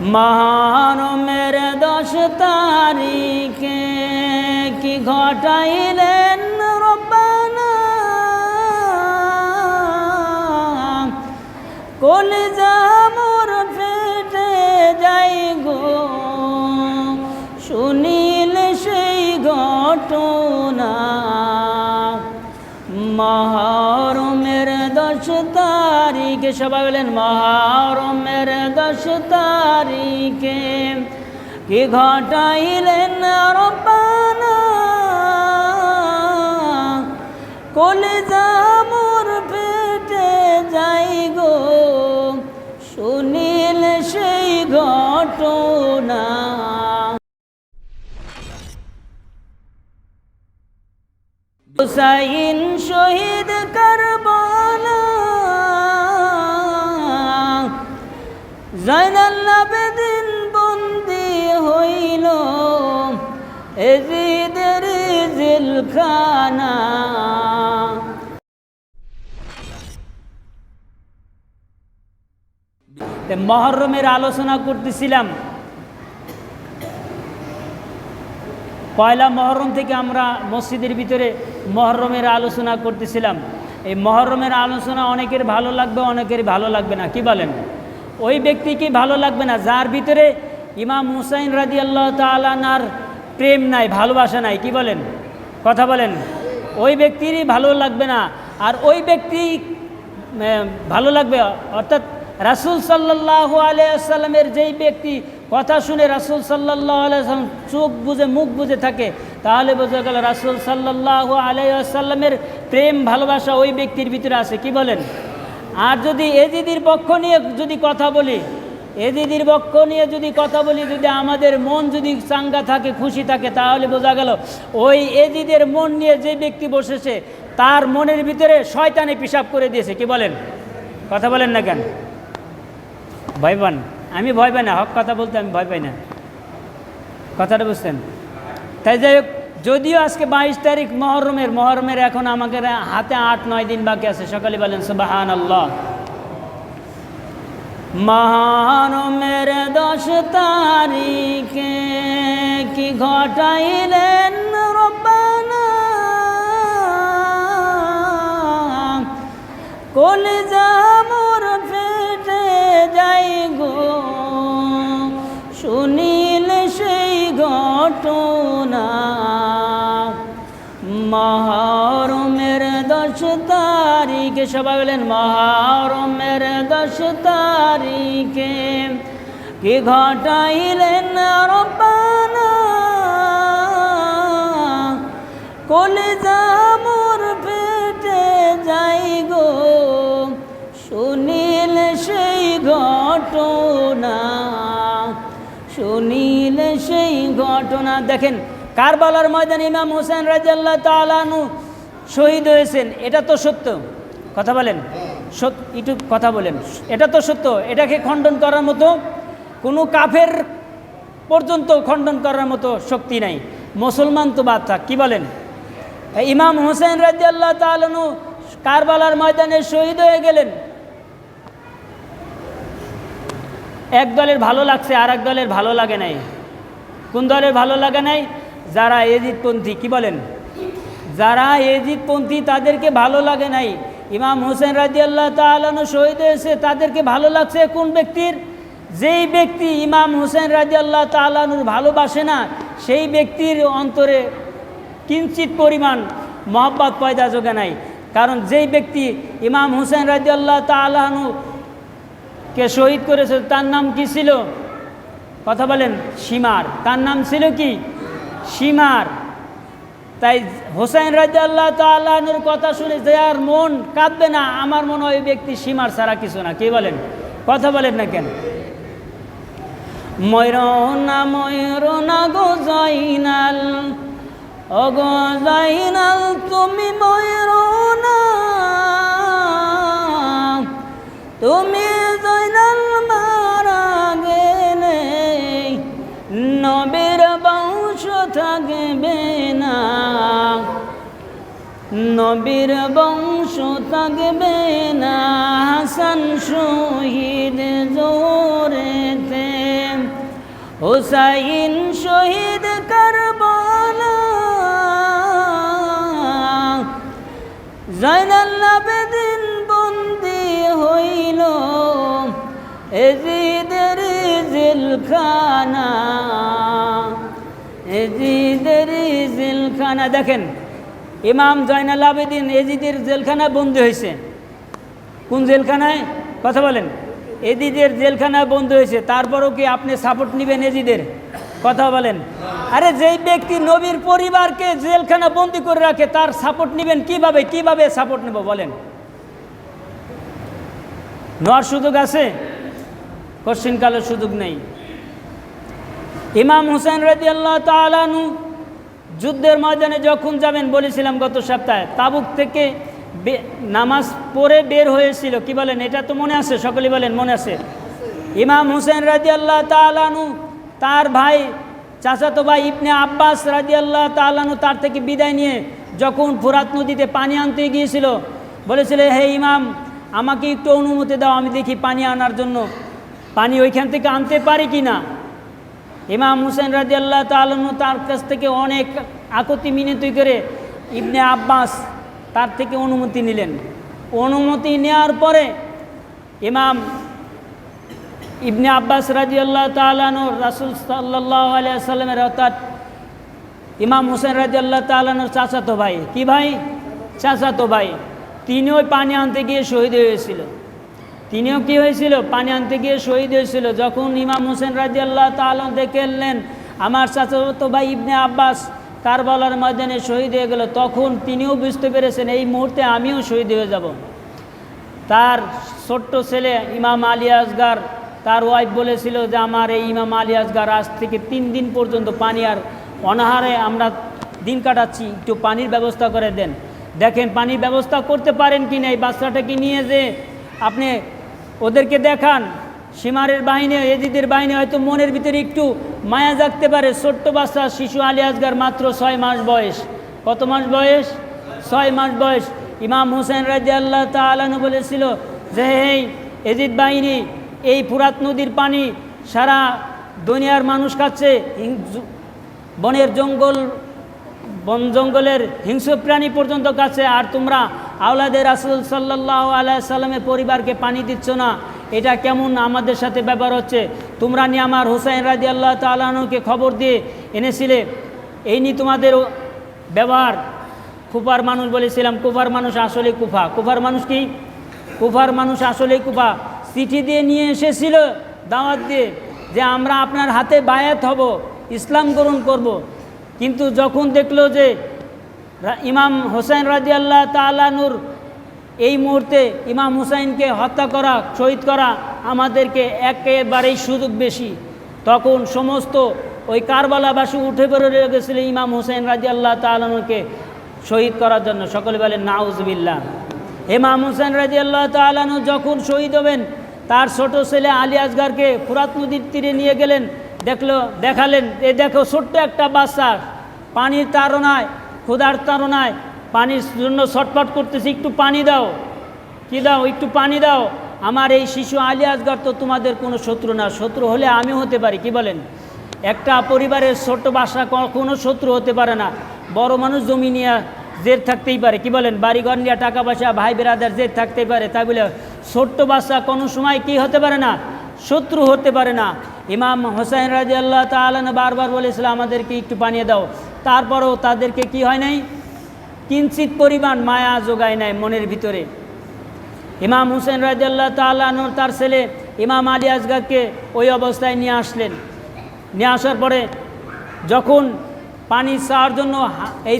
মহারমের দশ তারিখে কি ঘটাইলেন রব্বানা? কলিজা মোর ফেটে যাই গো। শুনিল সেই ঘটনা। তারিখে সবাই বলেন মহারমের দশ তারিখে কি ঘটাইলেন মোর পেটে যাই গো, শুনিল সেই ঘটনা। হুসাইন জয়নাল আবেদিন বন্দি হইল। এজিদের জিলখানা। মহরমের আলোচনা করতেছিলাম। পয়লা মহরম থেকে আমরা মসজিদের ভিতরে মহরমের আলোচনা করতেছিলাম। এই মহরমের আলোচনা অনেকের ভালো লাগবে, অনেকের ভালো লাগবে না। কি বলেন? ওই ব্যক্তিকে ভালো লাগবে না? যার ভিতরে ইমাম হুসাইন রাজি আল্লাহ তালানার প্রেম নাই, ভালোবাসা নাই, কি বলেন? কথা বলেন। ওই ব্যক্তিরই ভালো লাগবে না। আর ওই ব্যক্তি ভালো লাগবে, অর্থাৎ রাসুল সাল্লাহ আলিয়াল্লামের যেই ব্যক্তি কথা শুনে রাসুল সাল্লাহ আলিয়াল্লাম চোখ বুঝে মুখ বুঝে থাকে, তাহলে বোঝা গেল রাসুল সাল্লাহ আলিয়াল্লামের প্রেম, ভালোবাসা ওই ব্যক্তির ভিতরে আছে, কি বলেন? আর যদি এজিদির পক্ষ নিয়ে যদি কথা বলি এজিদির পক্ষ নিয়ে যদি কথা বলি, যদি আমাদের মন যদি চাঙ্গা থাকে, খুশি থাকে, তাহলে বোঝা গেল ওই এজিদের মন নিয়ে যে ব্যক্তি বসেছে, তার মনের ভিতরে শয়তানে পিসাব করে দিয়েছে। কি বলেন? কথা বলেন না কেন? ভয় পান? আমি ভয় পাই না, হক কথা বলতে আমি ভয় পাই না। কথাটা বুঝতেন তাই যাই হোক যদিও আজকে বাইশ তারিখ মহরমের মহরমের এখন আমাকে হাতে আট, নয় দিন বাকি আছে। সকালে বলেন সুবাহান আল্লাহ মহরমের দশ তারিখে কি ঘটাইলেন রব্বানা? মোর ফেটে যাই গো শুনিল মহরমের দশ তারিখে। সবাই বলেন, মহরমের দশ তারিখে কি ঘটাইলেন রব্বানা? কলিজা মোর পেটে যাই গো, শুনিল সেই ঘটনা, শুনিল সেই ঘটনা। দেখেন কারবালার ময়দান ইমাম হোসেন রাজাল্লাহ তালানু শহীদ হয়েছেন। এটা তো সত্য। কথা বলেন। একটু কথা বলেন। এটা তো সত্য। এটাকে খণ্ডন করার মতো কোনো কাফের পর্যন্ত খণ্ডন করার মতো শক্তি নাই। মুসলমান তো বাদ থাক। কী বলেন? ইমাম হোসেন রাজি আল্লাহ তালনু কারবালার ময়দানে শহীদ হয়ে গেলেন। এক দলের ভালো লাগছে আর এক দলের ভালো লাগে নাই। কোন দলের ভালো লাগে নাই? যারা এজিদপন্থী, কি বলেন? যারা এজিদপন্থী, তাদেরকে ভালো লাগে নাই। ইমাম হোসেন রাজি আল্লাহ তালনু শহীদ হয়েছে, তাদেরকে ভালো লাগছে কোন ব্যক্তির? যেই ব্যক্তি ইমাম হোসেন রাজি আল্লাহ তালানুর ভালোবাসে না, সেই ব্যক্তির অন্তরে কিঞ্চিত পরিমাণ মহব্বত পয়দা যোগে নাই। কারণ যেই ব্যক্তি ইমাম হুসেন রাজি আল্লাহ তালাহনু কে শহীদ করেছে, তার নাম কি ছিল? কথা বলেন সীমার তার নাম ছিল কি? সীমার। তাই হোসেন রাজা আল্লাহ তাল্লাহনুর কথা শুনে যে আর মন কাঁদবে না, আমার মনে হয় ব্যক্তি সীমার ছাড়া কিছু না। কে বলেন? কথা বলেন না কেন? ময়ূরনা ময়ূরনা গো জয়নাল ও গো জয়নাল তুমি ময়ূরনা তুমি নবীর বংশ থাকবে না, হাসান শহীদ জোরেতে। হুসাইন শহীদ কারবালা জয়নাল আবেদিন বন্দি হইল। এজিদের জিলখানা এজিদের জিলখানা। দেখেন ইমাম জয়নাল আবেদিন এজিদের জেলখানায় বন্দী হয়েছে। কোন জেলখানায়? কথা বলেন। এজিদের জেলখানায় বন্দি হয়েছে। তারপরও কি আপনি সাপোর্ট নেবেন এজিদের? কথা বলেন। আরে যেই ব্যক্তি নবীর পরিবারকে জেলখানা বন্দি করে রাখে, তার সাপোর্ট নেবেন কীভাবে? কীভাবে সাপোর্ট নেব বলেন। নেওয়ার সুযোগ আছে? কোশ্চিনকালের সুযোগ নেই। ইমাম হুসেন রাজি আল্লাহ তালানু যুদ্ধের ময়দানে যখন যাবেন, বলেছিলাম গত সপ্তাহে, তাবুক থেকে নামাজ পড়ে বের হয়েছিল। কি বলেন? এটা তো মনে আছে? সকলে বলেন, মনে আছে? ইমাম হুসেন রাজি আল্লাহ তালানু তার ভাই, চাচাতো ভাই ইবনে আব্বাস রাজি আল্লাহ তালানু তার থেকে বিদায় নিয়ে যখন ফুরাত নদীতে পানি আনতে গিয়েছিল, বলেছিল, হে ইমাম, আমাকে একটু অনুমতি দাও, আমি দেখি পানি আনার জন্য। পানি ওইখান থেকে আনতে পারি কি না ইমাম হুসেন রাজি আল্লাহ তালন তার কাছ থেকে অনেক আকতি মিনতি করে ইবনে আব্বাস তার থেকে অনুমতি নিলেন। অনুমতি নেওয়ার পরে ইমাম ইবনে আব্বাস রাজি আল্লাহ তালানুর রাসুল সাল্লাহ আলিয়াল্লামের অর্থাৎ ইমাম হুসেন রাজি আল্লাহ তালানুর চাচাতো ভাই। কি ভাই? চাচাতো ভাই। তিনি ওই পানি আনতে গিয়ে শহীদ হয়েছিল। তিনিও কি হয়েছিল? পানি আনতে গিয়ে শহীদ হয়েছিল। যখন ইমাম হোসেন রাজি আল্লাহ তালন দেখে এলেন, আমার চাচাতো ভাই ইবনে আব্বাস কারবালার ময়দানে শহীদ হয়ে গেল। তখন তিনিও বুঝতে পেরেছেন, এই মুহূর্তে আমিও শহীদ হয়ে যাব। তার ছোট্ট ছেলে ইমাম আলী আসগার, তার ওয়াইফ বলেছিল যে, আমার এই ইমাম আলী আসগার আজ থেকে তিন দিন পর্যন্ত পানি আর অনাহারে আমরা দিন কাটাচ্ছি। একটু পানির ব্যবস্থা করে দেন। দেখেন, পানির ব্যবস্থা করতে পারেন কি না? এই বাচ্চাটাকে নিয়ে যে আপনি ওদেরকে দেখান। সীমারের বাহিনী, এজিদের বাহিনী হয়তো মনের ভিতরে একটু মায়া জাগতে পারে। ছোট্ট বাচ্চা শিশু আলী আসগার মাত্র ছয় মাস বয়স। কত মাস বয়স? ছয় মাস বয়স। ইমাম হুসেন রাজি আল্লাহ তালানু বলেছিল যে এই এজিদ বাহিনী, এই ফুরাত নদীর পানি সারা দুনিয়ার মানুষ জু- বনের জঙ্গল বন জঙ্গলের হিংস্র প্রাণী পর্যন্ত কাছে আর তোমরা আওলাদের রাসুল সাল্লাহ আলাই সাল্লামের পরিবারকে পানি দিচ্ছ না। এটা কেমন আমাদের সাথে ব্যাপার হচ্ছে? তোমরা নিয়ে আমার হুসাইন রাজি আল্লাহ তালানুকে খবর দিয়ে এনেছিলে। এই নিয়ে তোমাদের ব্যবহার। কুফার মানুষ বলেছিলাম, কুফার মানুষ আসলে কুফা। কুফার মানুষ কি? কুফার মানুষ আসলে কুফা। চিঠি দিয়ে নিয়ে এসেছিল দাওয়াত দিয়ে যে আমরা আপনার হাতে বায়াত হব, ইসলাম গ্রহণ করব। কিন্তু যখন দেখল যে ইমাম হোসেন রাজি আল্লাহ তালানুর এই মুহূর্তে ইমাম হুসাইনকে হত্যা করা, শহীদ করা আমাদেরকে একেবারেই সুযোগ বেশি। তখন সমস্ত ওই কারবালাবাসী উঠে পড়ে গেছিল ইমাম হুসেন রাজি আল্লাহ তালানুকে শহীদ করার জন্য। সকলে বলেন নাউজবিল্লা ইমাম হুসেন রাজি আল্লাহ তালানু যখন শহীদ হবেন, তার ছোট ছেলে আলী আসগারকে ফুরাত নদীর তীরে নিয়ে গেলেন। দেখল, দেখালেন, এ দেখো ছোট্ট একটা বাচ্চা, পানির তাড়নায়, ক্ষুধার তাড়নায়, পানির জন্য ছটফট করতেছি, একটু পানি দাও, কি দাও, একটু পানি দাও। আমার এই শিশু আলী তো তোমাদের কোনো শত্রু না, শত্রু হলে আমি হতে পারি, কি বলেন? একটা পরিবারের ছোট্ট বাসা কোনো শত্রু হতে পারে না, বড় মানুষ জমি নিয়ে জেদ থাকতেই পারে, কি বলেন? বাড়িঘর নিয়ে টাকা পয়সা, ভাই বেরাদার জেদ থাকতেই পারে, তাই বলে ছোট্ট বাচ্চা কোনো সময় কি হতে পারে না? শত্রু হতে পারে না। ইমাম হোসেন রাজি আল্লাহ তালন বারবার বলেছিল আমাদেরকে একটু পানিয়ে দাও। তারপরেও তাদেরকে কি হয় নাই? কিঞ্চিত পরিমাণ মায়া যোগায় নাই মনের ভিতরে। ইমাম হুসেন রাজিয়াল্লাহ তালানুর তার ছেলে ইমাম আলী আসগারকে ওই অবস্থায় নিয়ে আসলেন। নিয়ে আসার পরে যখন পানি চাওয়ার জন্য এই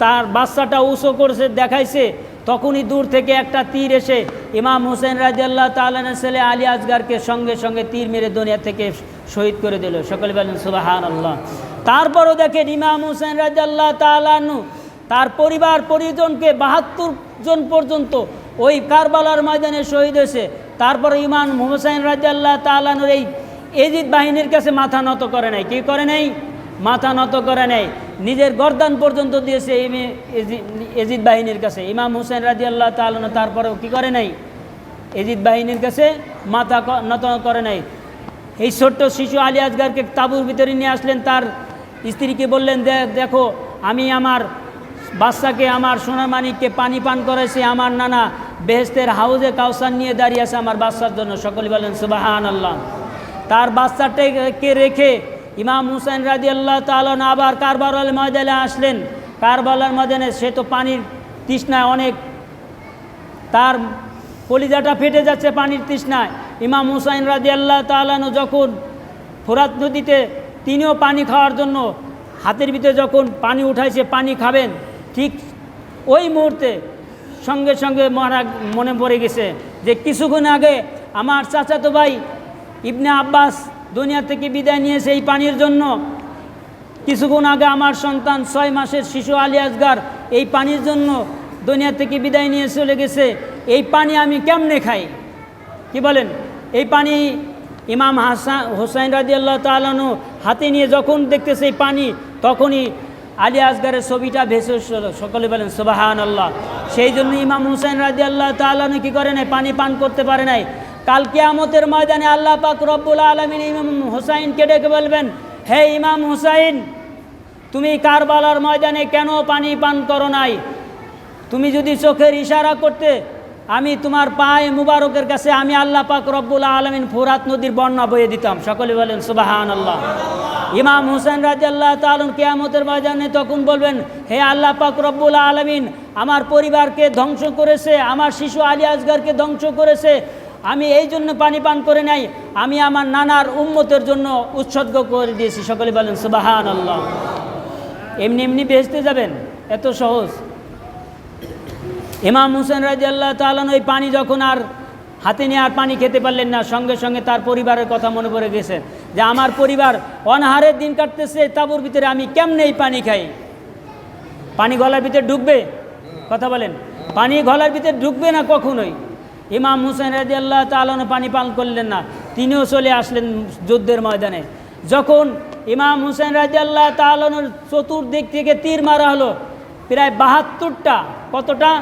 তার বাচ্চাটা উঁচু করেছে, দেখাইছে তখনই দূর থেকে একটা তীর এসে ইমাম হুসেন রাজিয়াল্লাহ তালানের ছেলে আলী আসগারকে সঙ্গে সঙ্গে তীর মেরে দুনিয়া থেকে শহীদ করে দিল। সকলে বলেন সুবাহান আল্লাহ তারপরও দেখেন ইমাম হুসেন রাজিয়াল্লাহ তালানু তার পরিবার পরিজনকে বাহাত্তর জন পর্যন্ত ওই কারবালার ময়দানে শহীদ হয়েছে। তারপর ইমাম হুসেন রাজিয়াল্লাহ তালানুর এই এজিদ বাহিনীর কাছে মাথা নত করে নাই। কি করে নাই? মাথা নত করে নাই। নিজের গরদান পর্যন্ত দিয়েছে এজিদ বাহিনীর কাছে। ইমাম হুসেন রাজি আল্লাহ তালন তারপরেও কি করে নাই? এজিদ বাহিনীর কাছে মাথা নত করে নাই। এই ছোট্ট শিশু আলী আজগারকে তাঁবুর ভিতরে নিয়ে আসলেন। তার স্ত্রীকে বললেন, "দে- দেখো, আমি আমার বাচ্চাকে, আমার সোনার মানিককে পানি পান করেছি আমার নানা বেহেস্তের হাউজে কাউসার নিয়ে দাঁড়িয়ে আছে আমার বাচ্চার জন্য। সকলে বলেন সুবাহান আল্লাহ তার বাচ্চাটাকে রেখে ইমাম হুসাইন রাজি আল্লাহ তালন আবার কারবালার ময়দানে আসলেন। কারবালার ময়দানে সে তো পানির তৃষ্ণায় অনেক, তার কলিজাটা ফেটে যাচ্ছে পানির তৃষ্ণায়। ইমাম হুসাইন রাজি আল্লাহ তালানো যখন ফোরাত নদীতে তিনিও পানি খাওয়ার জন্য হাতের ভিতরে যখন পানি উঠাইছে পানি খাবেন, ঠিক ওই মুহূর্তে সঙ্গে সঙ্গে মহারাজ মনে পড়ে গেছে যে কিছুক্ষণ আগে আমার চাচাতো ভাই ইবনে আব্বাস দুনিয়া থেকে বিদায় নিয়েছে এই পানির জন্য। কিছুক্ষণ আগে আমার সন্তান ছয় মাসের শিশু আলী আসগার এই পানির জন্য দুনিয়া থেকে বিদায় নিয়ে চলে গেছে। এই পানি আমি কেমনে খাই? কি বলেন? এই পানি ইমাম হাসান, হোসাইন রাজি আল্লাহ তালানু হাতে নিয়ে যখন দেখতেছে এই পানি, তখনই আলী আসগারের ছবিটা ভেসে সকলে বলেন সুবাহান আল্লাহ সেই জন্য ইমাম হুসাইন রাজি আল্লাহ তালানু কী করে নাই? পানি পান করতে পারে নাই। কাল কেয়ামতের ময়দানে আল্লাহ পাক রব্বুল আলমিন ইমাম হুসাইনকে ডেকে বলবেন, হে ইমাম হুসাইন, তুমি কারবালার ময়দানে কেন পানি পান করো নাই? তুমি যদি চোখের ইশারা করতে আমি তোমার পায়ে মুবারকের কাছে আমি আল্লাহ পাক রব্বুল আলমিন ফুরাত নদীর বন্যা বয়ে দিতাম। সকলে বলেন সুবাহান আল্লাহ ইমাম হুসেন রাজি আল্লাহ তালন কেয়ামতের ময়দানে তখন বলবেন, হে আল্লাহ পাক রব্বুল আলমিন, আমার পরিবারকে ধ্বংস করেছে, আমার শিশু আলী আসগারকে ধ্বংস করেছে আমি এই জন্য পানি পান করে নাই, আমি আমার নানার উম্মতের জন্য উৎসর্গ করে দিয়েছি। সকলে বলেন সুবাহান আল্লাহ এমনি এমনি বেহেস্তে যাবেন, এত সহজ। ইমাম হুসেন রাজি আল্লাহ তালন ওই পানি যখন আর হাতে নিয়ে আর পানি খেতে পারলেন না, সঙ্গে সঙ্গে তার পরিবারের কথা মনে পড়ে গেছে যে, আমার পরিবার অনাহারের দিন কাটতেছে, তাবুর ভিতরে আমি কেমনে এই পানি খাই? পানি গলার ভিতরে ঢুকবে? কথা বলেন। পানি গলার ভিতরে ঢুকবে না কখনোই? ইমাম হুসেন রাজি আল্লাহ তালন পানি পান করলেন না, তিনিও চলে আসলেন যুদ্ধের ময়দানে। যখন ইমাম হুসেন রাজি আল্লাহ তালনের চতুর্দিক থেকে তীর মারা হলো, প্রায় বাহাত্তরটা, কতটা?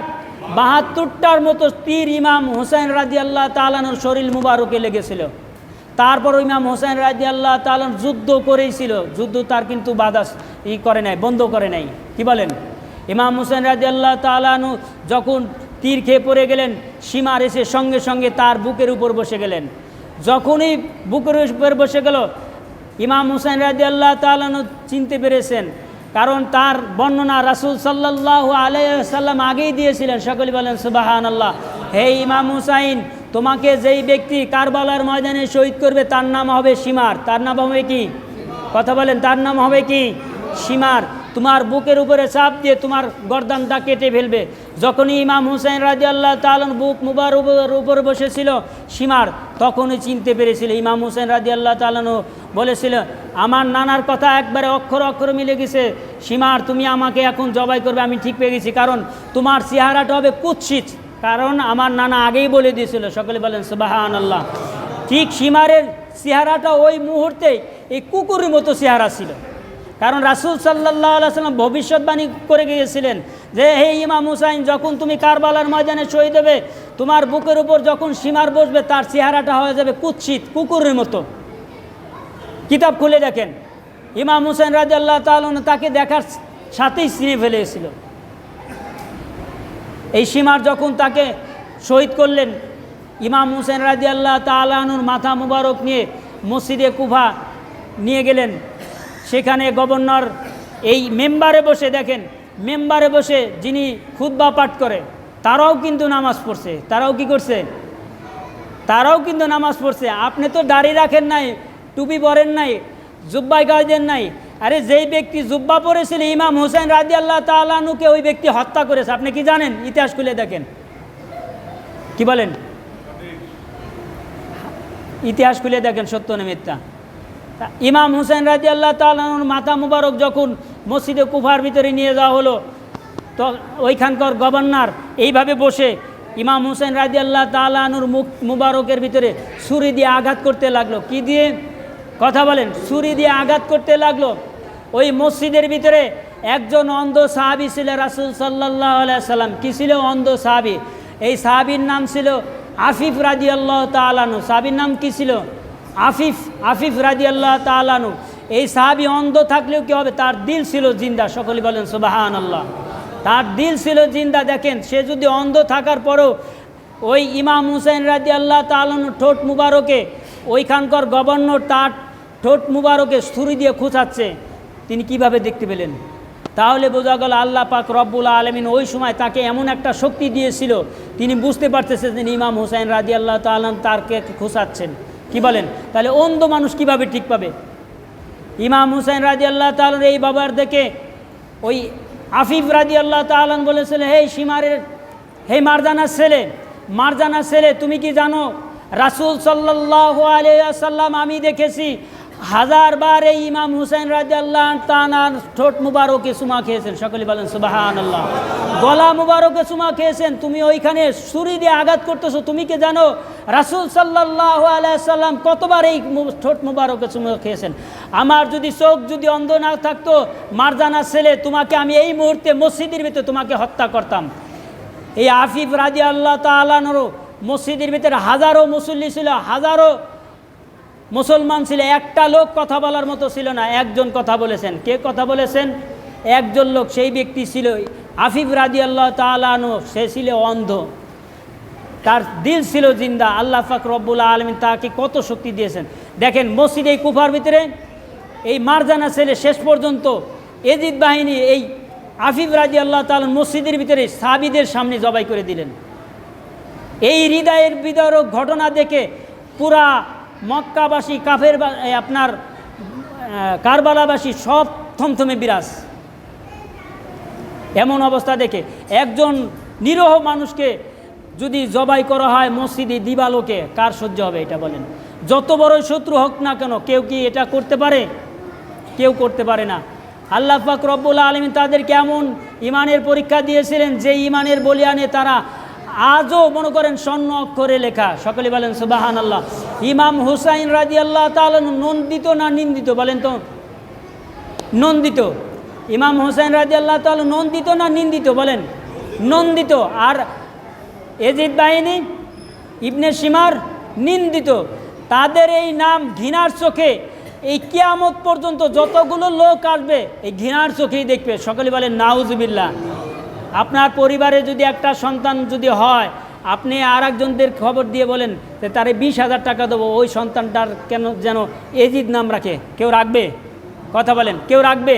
বাহাত্তরটার মতো তীর ইমাম হুসেন রাজি আল্লাহ তালানোর শরীর মুবারকে লেগেছিল। তারপর ইমাম হোসেন রাজি আল্লাহ তালন যুদ্ধ করেইছিল যুদ্ধ তার কিন্তু বাধা ই করে নাই, বন্ধ করে নাই। কি বলেন? ইমাম হোসেন রাজি আল্লাহ তালানু যখন তীর খেয়ে পড়ে গেলেন সীমার এসে সঙ্গে সঙ্গে তার বুকের উপর বসে গেলেন। যখনই বুকের উপর বসে গেল, ইমাম হুসেন রাজি আল্লাহ তালানু চিনতে পেরেছেন, কারণ তার বর্ণনা রাসুল সাল্লাহ আলাইসাল্লাম আগেই দিয়েছিলেন। সকলে বলেন সুবাহান আল্লাহ হে ইমাম হুসাইন, তোমাকে যেই ব্যক্তি কারবালার ময়দানে শহীদ করবে, তার নাম হবে সীমার। তার নাম হবে কি? কথা বলেন, তার নাম হবে কি? সীমার। তোমার বুকের উপরে চাপ দিয়ে তোমার গর্দানটা কেটে ফেলবে। যখনই ইমাম হুসাইন রাজি আল্লাহ তালন বুক মুবার উপর বসেছিল, সীমার, তখনই চিনতে পেরেছিল। ইমাম হুসেন রাজি আল্লাহ তালানও বলেছিল, আমার নানার কথা একবারে অক্ষর অক্ষর মিলে গেছে। সীমার, তুমি আমাকে এখন জবাই করবে, আমি ঠিক পেয়ে গেছি। কারণ তোমার চেহারাটা হবে কুৎসিত। কারণ আমার নানা আগেই বলে দিয়েছিল। সকলে বলেন সুবাহান আল্লাহ ঠিক সীমারের চেহারাটা ওই মুহূর্তে এই কুকুরের মতো চেহারা ছিল। কারণ রাসুল সাল্লাহ সাল্লাম ভবিষ্যৎবাণী করে গিয়েছিলেন যে, হে ইমাম হুসাইন, যখন তুমি কারবালার ময়দানে শহীদ হবে, তোমার বুকের উপর যখন সীমার বসবে, তার চেহারাটা হয়ে যাবে কুৎসিত, কুকুরের মতো। কিতাব খুলে দেখেন। ইমাম হুসেন রাজি আল্লাহ তাকে দেখার সাথেই চিনে ফেলেছিল। এই সীমার যখন তাকে শহীদ করলেন, ইমাম হুসেন রাজি আল্লাহ তালানুর মাথা মুবারক নিয়ে মসজিদে কুফা নিয়ে গেলেন। সেখানে গভর্নর এই মেম্বারে বসে দেখেন, মেম্বারে বসে যিনি খুদ্া পাঠ করে, তারাও কিন্তু নামাজ পড়ছে। তারাও কি করছে? তারাও কিন্তু নামাজ পড়ছে। আপনি তো দাড়ি রাখেন নাই, টুপি পরেন নাই জুব্বাই গাইদেন নাই। আরে যেই ব্যক্তি জুব্বা পরেছিল, ইমাম হোসেন রাজি আল্লাহ তালানুকে ওই ব্যক্তি হত্যা করেছে। আপনি কি জানেন? ইতিহাস খুলে দেখেন। কি বলেন? ইতিহাস খুলে দেখেন সত্য না ইমাম হুসেন রাজি আল্লাহ তালানুর মাথা মুবারক যখন মসজিদে কুফার ভিতরে নিয়ে যাওয়া হলো, তো ওইখানকার গভর্নর এইভাবে বসে ইমাম হুসেন রাজি আল্লাহ তালানুর মুখ মুবারকের ভিতরে ছুরি দিয়ে আঘাত করতে লাগল। কি দিয়ে? কথা বলেন, ছুরি দিয়ে আঘাত করতে লাগল। ওই মসজিদের ভিতরে একজন অন্ধ সাহাবি ছিল রাসুল সাল্লাহ সাল্লাম। কী ছিল অন্ধ সাহাবি? এই সাহাবির নাম ছিল আফিফ রাজি আল্লাহ তালানু সাহাবির নাম কী ছিল? আফিফ আফিফ রাজি আল্লাহ তালানু এই সাহাবি অন্ধ থাকলেও কি হবে? তার দিল ছিল জিন্দা। সকলে বলেন সুবাহান আল্লাহ তার দিল ছিল জিন্দা। দেখেন, সে যদি অন্ধ থাকার পরও ওই ইমাম হুসেন রাজি আল্লাহ তালানু ঠোঁট মুবারকে, ওইখানকার গভর্নর তার ঠোঁট মুবারকে ছুরি দিয়ে খুঁচাচ্ছে। তিনি কীভাবে দেখতে পেলেন? তাহলে বোঝা গেল আল্লাহ পাক রব্বুল আলমিন ওই সময় তাকে এমন একটা শক্তি দিয়েছিল। তিনি বুঝতে পারতেছেন ইমাম হুসাইন রাজি আল্লাহ তালান তারকে খুশাচ্ছেন কি বলেন? তাহলে অন্ধ মানুষ কীভাবে ঠিক পাবে? ইমাম হুসাইন রাজি আল্লাহ তালন এই বাবার দেখে ওই আফিফ রাজি আল্লাহ তালন বলেছিল হে সীমারের হে মারজানার ছেলে মারজানার ছেলে, তুমি কি জানো রাসুল সাল্লাহ আলিয়া সাল্লাম আমি দেখেছি হাজার বার এই ইমাম হুসাইন রাজি আল্লাহ তানার ঠোঁট মুবারকে সুমা খেয়েছেন। সকলে বলেন সুবাহান আল্লাহ গলা মুবারকে সুমা খেয়েছেন। তুমি ওইখানে ছুরি দিয়ে আঘাত করতেছো, তুমি কি জানো? রাসুল সাল্লাহ আলাইসাল্লাম কতবার এই ঠোঁট মুবারকে সুমা খেয়েছেন? আমার যদি চোখ যদি অন্ধ না থাকতো, মারজানা ছেলে, তোমাকে আমি এই মুহূর্তে মসজিদের ভিতরে তোমাকে হত্যা করতাম। এই আফিফ রাজি আল্লাহ তালানোরও মসজিদের ভিতরে হাজারো মুসল্লি ছিল, হাজারো মুসলমান ছিল, একটা লোক কথা বলার মতো ছিল না, একজন কথা বলেছেন। কে কথা বলেছেন? একজন লোক, সেই ব্যক্তি ছিল আফিফ রাজি আল্লাহ তালানো সে ছিল অন্ধ। তার দিল ছিল জিন্দা, আল্লাহ ফাক রব্বুল আলমিন তাকে কত শক্তি দিয়েছেন। দেখেন, মসজিদ এই কুফার ভিতরে এই মারজানা ছেলে শেষ পর্যন্ত এজিদ বাহিনী এই আফিফ রাজি আল্লাহ তালন মসজিদের ভিতরে সাবিদের সামনে জবাই করে দিলেন। এই হৃদয়ের বিদারক ঘটনা দেখে পুরা মক্কাবাসী, কাফের আপনার কারবালাবাসী সব থমথমে বিরাজ। এমন অবস্থা দেখে একজন নিরহ মানুষকে যদি জবাই করা হয় মসজিদে দিবালোকে, কার সহ্য হবে এটা বলেন? যত বড় শত্রু হোক না কেন, কেউ কি এটা করতে পারে? কেউ করতে পারে না। আল্লাহ পাক রব্বুল আলমিন তাদেরকে এমন ইমানের পরীক্ষা দিয়েছিলেন যে ইমানের বলিয়ানে তারা আজও মনে করেন স্বর্ণ অক্ষরে লেখা। সকলে বলেন সুবাহান আল্লাহ ইমাম হুসাইন রাজি আল্লাহ তালন নন্দিত না নিন্দিত? বলেন তো। নন্দিত। ইমাম হুসাইন রাজি আল্লাহ তাল নন্দিত না নিন্দিত? বলেন, নন্দিত। আর এজিদ বাহিনী, ইবনে সীমার নিন্দিত। তাদের এই নাম ঘৃণার চোখে, এই কিয়ামত পর্যন্ত যতগুলো লোক আসবে, এই ঘৃণার চোখেই দেখবে। সকলে বলেন, নাউজুবিল্লাহ। আপনার পরিবারে যদি একটা সন্তান যদি হয়, আপনি আর একজনদের খবর দিয়ে বলেন যে তারে বিশ হাজার টাকা দেবো, ওই সন্তানটার কেন যেন এজিদ নাম রাখে? কেউ রাখবে? কথা বলেন, কেউ রাখবে?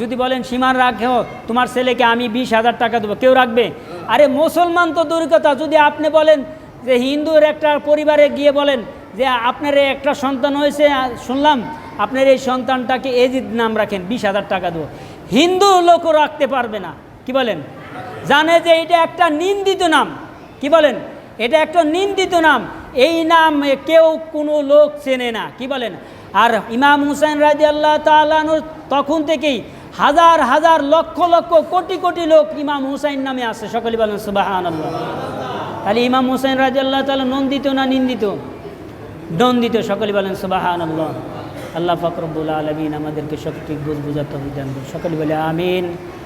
যদি বলেন সীমার রাখো, তোমার ছেলেকে আমি বিশ হাজার টাকা দেবো, কেউ রাখবে? আরে মুসলমান তো কথা, যদি আপনি বলেন যে হিন্দুর একটা পরিবারে গিয়ে বলেন যে আপনার একটা সন্তান হয়েছে, শুনলাম, আপনার এই সন্তানটাকে এজিদ নাম রাখেন, বিশ হাজার টাকা দেবো। হিন্দু লোকও রাখতে পারবে না, কি বলেন? জানে যে এটা একটা নিন্দিত নাম। কি বলেন? এটা একটা নিন্দিত নাম। এই নাম কেউ কোনো লোক চেনে না। কি বলেন? আর ইমাম হুসাইন রাজি আল্লাহ তালানুর তখন থেকেই হাজার হাজার, লক্ষ লক্ষ, কোটি কোটি লোক ইমাম হুসাইন নামে আসে সকলে বলেন সুবাহান আল্লাহ তাহলে ইমাম হুসাইন রাজি আল্লাহ তালা নন্দিত না নিন্দিত? নন্দিত সকলে বলেন সুবাহান আল্লাহ আল্লাহ ফকরবুল আলমিন আমাদেরকে সঠিক বুঝ বুঝাতে সকলে বলে, আমিন।